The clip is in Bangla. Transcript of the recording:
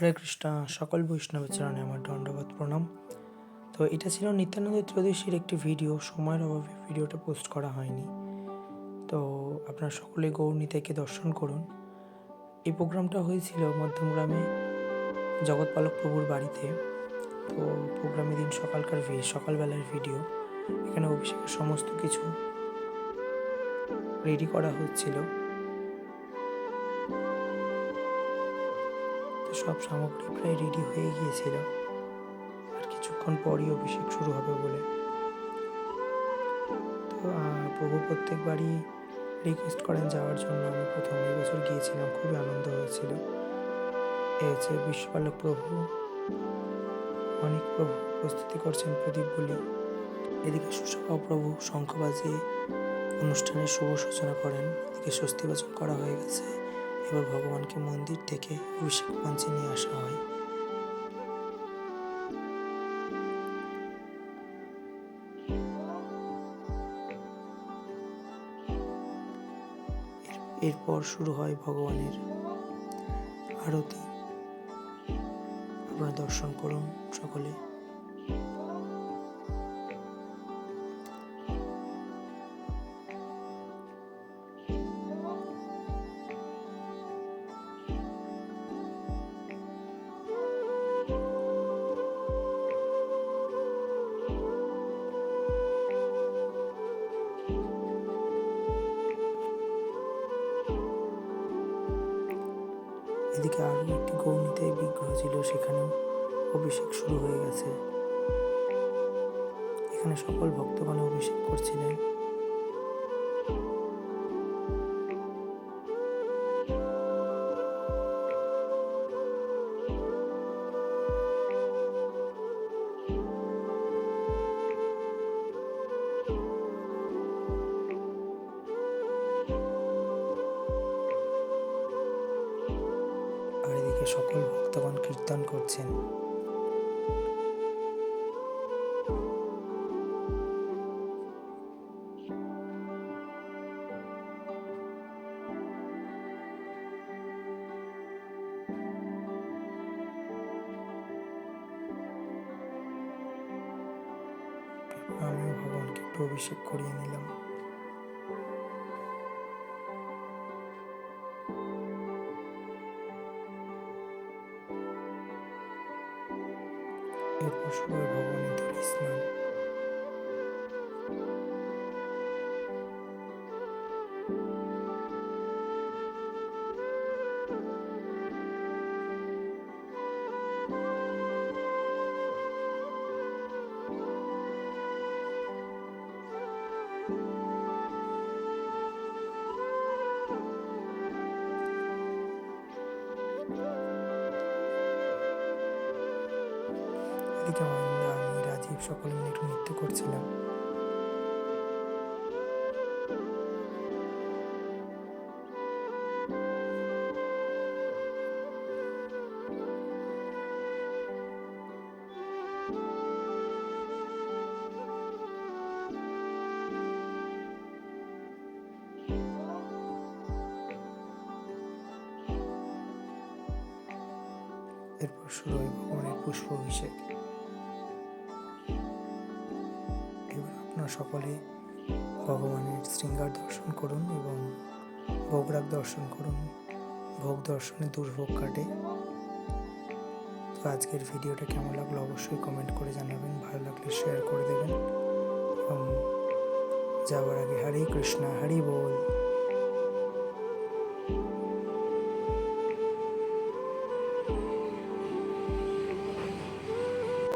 হরে কৃষ্ণা, সকল বৈষ্ণবের চরণে আমার দণ্ডবাদ প্রণাম। তো এটা ছিল নিত্যানন্দ ত্রয়োদশীর একটি ভিডিও, সময়ের অভাবে ভিডিওটা পোস্ট করা হয়নি। তো আপনারা সকলে গৌরনীতাকে দর্শন করুন। এই প্রোগ্রামটা হয়েছিল মধ্যমগ্রামে জগৎপালক প্রভুর বাড়িতে। তো প্রোগ্রামের দিন সকালকার ভি, সকালবেলার ভিডিও। এখানে অভিষেকের সমস্ত কিছু রেডি করা হচ্ছিল। সব সামগ্রী প্রায় রেডি হয়ে গিয়েছিল। আর কিছুক্ষণ পরই অভিষেক শুরু হবে বলে। তো প্রভু প্রত্যেকবারই রিকোয়েস্ট করেন যাওয়ার জন্য। আমি প্রথম বছর গিয়েছিলাম, খুবই আনন্দ হয়েছিল। এ হচ্ছে বিশ্বপালক প্রভু, অনেক প্রভু প্রস্তুতি করছেন প্রদীপগুলি এদিকে সুসভা প্রভু শঙ্খ বাজিয়ে অনুষ্ঠানের শুভ সূচনা করেন। এদিকে স্বস্তিবাচন করা হয়ে গেছে। এবার ভগবানকে মন্দির থেকে অভিষেক মঞ্চে নিয়ে আসা হয়। এরপর শুরু হয় ভগবানের আরতি। আপনারা দর্শন করুন সকলে। এদিকে আরও একটি গৌণীতে বিগ্রহ ছিল, সেখানেও অভিষেক শুরু হয়ে গেছে। এখানে সকল ভক্তগণ অভিষেক করছিলেন। সকল ভক্তগণ কীর্তন করছেন। আমিও ভগবানকে একটু অভিষেক করিয়ে নিলাম। এরপর শুরু হয় ভগবানের ধুলি এদিকে অনিন্দা আমি রাজীব সকলে মিলে একটু নৃত্য করছিলাম। এরপর শুরু হয় ভগবানের পুষ্প অভিষেক। আপনারা সকলে ভগবানের শৃঙ্গার দর্শন করুন এবং ভোগরাগ দর্শন করুন। ভোগ দর্শনে দুর্ভোগ কাটে। তো আজকের ভিডিওটা কেমন লাগল অবশ্যই কমেন্ট করে জানাবেন, ভালো লাগলে শেয়ার করে দেবেন। এবং যাওয়ার আগে হরে কৃষ্ণা, হরি বল।